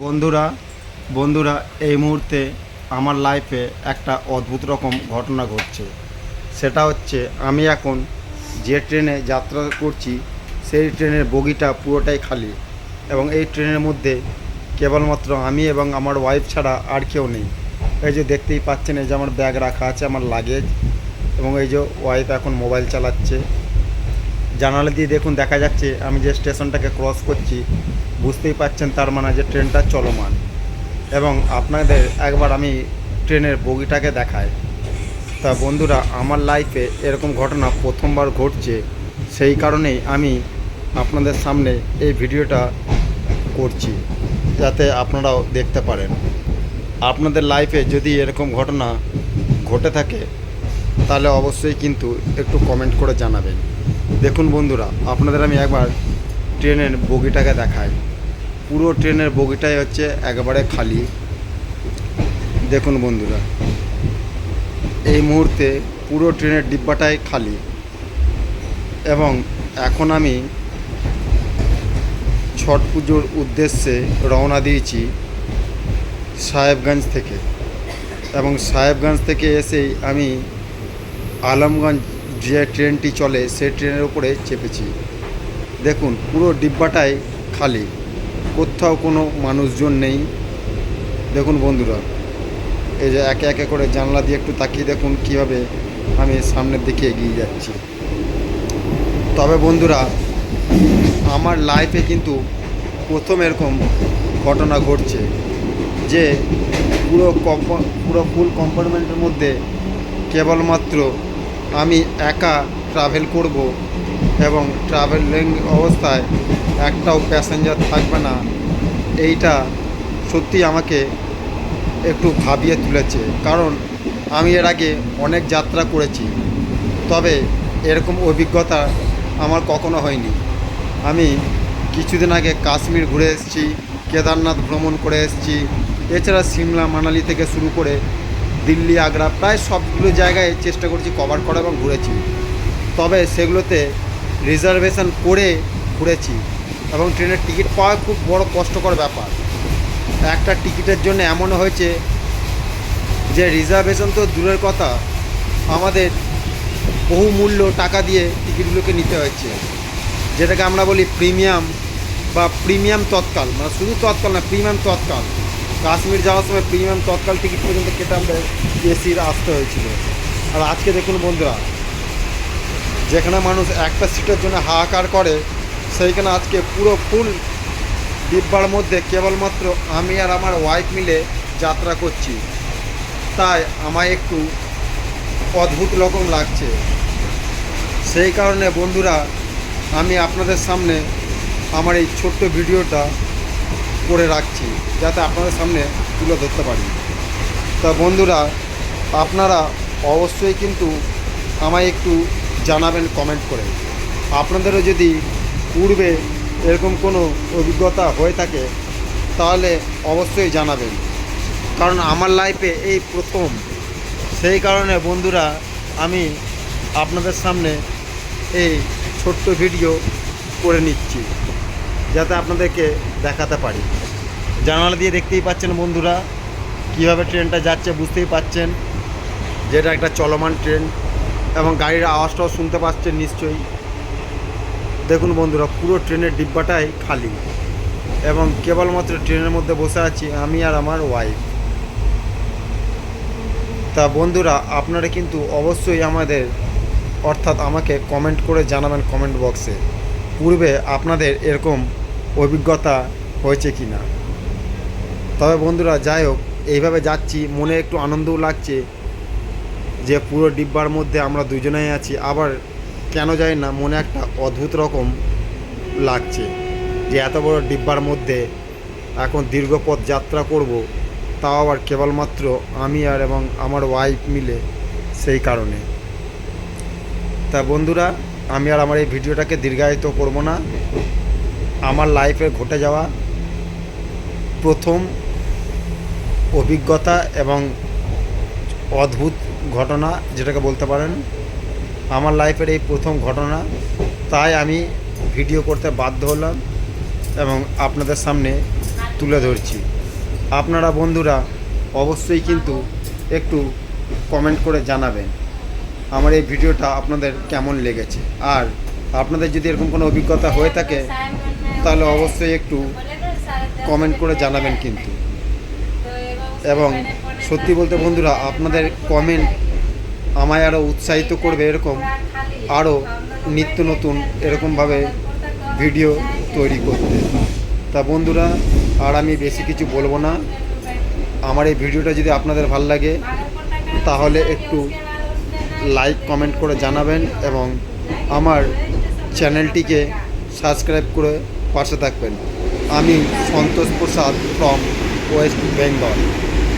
বন্ধুরা বন্ধুরা, এই মুহূর্তে আমার লাইফে একটা অদ্ভুত রকম ঘটনা ঘটছে। সেটা হচ্ছে, আমি এখন যে ট্রেনে যাত্রা করছি, সেই ট্রেনের বগিটা পুরোটাই খালি এবং এই ট্রেনের মধ্যে কেবলমাত্র আমি এবং আমার ওয়াইফ ছাড়া আর কেউ নেই। এই যে দেখতেই পাচ্ছেন, এই যে আমার ব্যাগ রাখা আছে, আমার লাগেজ এবং এই যে ওয়াইফ এখন মোবাইল চালাচ্ছে। জানালা দিয়ে দেখুন, দেখা যাচ্ছে আমি যে স্টেশনটাকে ক্রস করছি, বুঝতেই পাচ্ছেন তার মানে যে ট্রেনটা চলমান। এবং আপনাদের একবার আমি ট্রেনের বগিটাকে দেখাই। তা বন্ধুরা, আমার লাইফে এরকম ঘটনা প্রথমবার ঘটছে, সেই কারণেই আমি আপনাদের সামনে এই ভিডিওটা করছি, যাতে আপনারাও দেখতে পারেন। আপনাদের লাইফে যদি এরকম ঘটনা ঘটে থাকে, তাহলে অবশ্যই কিন্তু একটু কমেন্ট করে জানাবেন। দেখুন বন্ধুরা, আপনাদের আমি একবার ট্রেনের বগিটাকে দেখাই। পুরো ট্রেনের বগিটাই হচ্ছে একবারে খালি। দেখুন বন্ধুরা, এই মুহূর্তে পুরো ট্রেনের ডিব্বাটাই খালি। এবং এখন আমি ছট পুজোর উদ্দেশ্যে রওনা দিয়েছি সাহেবগঞ্জ থেকে। এবং সাহেবগঞ্জ থেকে এসেই আমি আলমগঞ্জ যে ট্রেনটি চলে সেই ট্রেনের উপরে চেপেছি। দেখুন, পুরো ডিব্বাটাই খালি। কোথাও কোনো মানুষজন নেই। দেখুন বন্ধুরা, এই যে একে একে করে জানলা দিয়ে একটু তাকিয়ে দেখুন কীভাবে আমি সামনের দিকে এগিয়ে যাচ্ছি। তবে বন্ধুরা, আমার লাইফে কিন্তু প্রথম এরকম ঘটনা ঘটছে যে পুরো পুরো ফুল কম্পার্টমেন্টের মধ্যে কেবলমাত্র আমি একা ট্রাভেল করব এবং ট্রাভেলিং অবস্থায় একটাও প্যাসেঞ্জার থাকবে না, এইটা সত্যি আমাকে একটু ভাবিয়ে তুলেছে। কারণ আমি এর আগে অনেক যাত্রা করেছি, তবে এরকম অভিজ্ঞতা আমার কখনো হয়নি। আমি কিছুদিন আগে কাশ্মীর ঘুরে এসেছি, কেদারনাথ ভ্রমণ করে এসেছি, এছাড়া সিমলা মানালি থেকে শুরু করে দিল্লি, আগ্রা প্রায় সবগুলো জায়গায় চেষ্টা করেছি কভার করা এবং ঘুরেছি। তবে সেগুলোতে রিজার্ভেশন করে ঘুরেছি এবং ট্রেনের টিকিট পাওয়া খুব বড় কষ্টকর ব্যাপার। একটা টিকিটের জন্য এমন হয়েছে যে রিজার্ভেশন তো দূরের কথা, আমাদের বহু মূল্য টাকা দিয়ে টিকিটগুলোকে নিতে হয়েছে। যেটাকে আমরা বলি প্রিমিয়াম বা প্রিমিয়াম তৎকাল মানে শুধু তৎকাল না প্রিমিয়াম তৎকাল। কাশ্মীর যাওয়ার সময় প্রিমিয়াম তৎকাল টিকিট পর্যন্ত কেটে আমাদের এসির আসতে হয়েছিল। আর আজকে দেখুন বন্ধুরা, যেখানে মানুষ একটা সিটের জন্য হাহাকার করে, সেইখানে আজকে পুরো ফুল ডিব্বার মধ্যে কেবলমাত্র আমি আর আমার ওয়াইফ মিলে যাত্রা করছি। তাই আমায় একটু অদ্ভুত রকম লাগছে। সেই কারণে বন্ধুরা, আমি আপনাদের সামনে আমার এই ছোট্ট ভিডিওটা করে রাখছি যাতে আপনাদের সামনে তুলে ধরতে পারি। তা বন্ধুরা, আপনারা অবশ্যই কিন্তু আমায় একটু জানাবেন কমেন্ট করে। আপনাদেরও যদি পূর্বে এরকম কোনো অভিজ্ঞতা হয়ে থাকে, তাহলে অবশ্যই জানাবেন। কারণ আমার লাইফে এই প্রথম। সেই কারণে বন্ধুরা, আমি আপনাদের সামনে এই ছোট্ট ভিডিও করে নিচ্ছি। যাতে আপনাদেরকে দেখাতে পারি। জানালা দিয়ে দেখতেই পাচ্ছেন বন্ধুরা, কীভাবে ট্রেনটা যাচ্ছে বুঝতেই পাচ্ছেন। যেটা একটা চলমান ট্রেন এবং গাড়ির আওয়াজটাও শুনতে পাচ্ছেন নিশ্চয়ই। দেখুন বন্ধুরা, পুরো ট্রেনের ডিব্বাটাই খালি এবং কেবলমাত্র ট্রেনের মধ্যে বসে আছি আমি আর আমার ওয়াইফ তা বন্ধুরা, আপনারা কিন্তু অবশ্যই আমাদের, অর্থাৎ আমাকে কমেন্ট করে জানাবেন কমেন্ট বক্সে পূর্বে আপনাদের এরকম অভিজ্ঞতা হয়েছে কি না? তবে বন্ধুরা, যাই হোক, এইভাবে যাচ্ছি, মনে একটু আনন্দও লাগছে যে পুরো ডিব্বার মধ্যে আমরা দুজনেই আছি। আবার কেন যাই না, মনে একটা অদ্ভুত রকম লাগছে যে এত বড় ডিব্বার মধ্যে এখন দীর্ঘপথ যাত্রা করব, তাও আবার কেবলমাত্র আমি আর এবং আমার ওয়াইফ মিলে সেই কারণে। তা বন্ধুরা আমি আর আমার এই ভিডিওটাকে দীর্ঘায়িত করব না। আমার লাইফে ঘটে যাওয়া প্রথম অভিজ্ঞতা এবং অদ্ভুত ঘটনা, যেটাকে বলতে পারেন, আমার লাইফের এই প্রথম ঘটনা। তাই আমি ভিডিও করতে বাধ্য হলাম এবং আপনাদের সামনে তুলে ধরছি। আপনারা বন্ধুরা অবশ্যই কিন্তু একটু কমেন্ট করে জানাবেন। আমার এই ভিডিওটা আপনাদের কেমন লেগেছে? আর আপনাদের যদি এরকম কোনো অভিজ্ঞতা হয়ে থাকে, তাহলে অবশ্যই একটু কমেন্ট করে জানাবেন কিন্তু। এবং সত্যি বলতে বন্ধুরা, আপনাদের কমেন্ট আমায় আরও উৎসাহিত করবে এরকম আরও নিত্য নতুন এরকমভাবে ভিডিও তৈরি করতে। তা বন্ধুরা, আর আমি বেশি কিছু বলব না। আমার এই ভিডিওটা যদি আপনাদের ভালো লাগে, তাহলে একটু লাইক কমেন্ট করে জানাবেন এবং আমার চ্যানেলটিকে সাবস্ক্রাইব করে পাশে থাকবেন। আমি সন্তোষ প্রসাদ ফ্রম ওয়েস্ট বেঙ্গল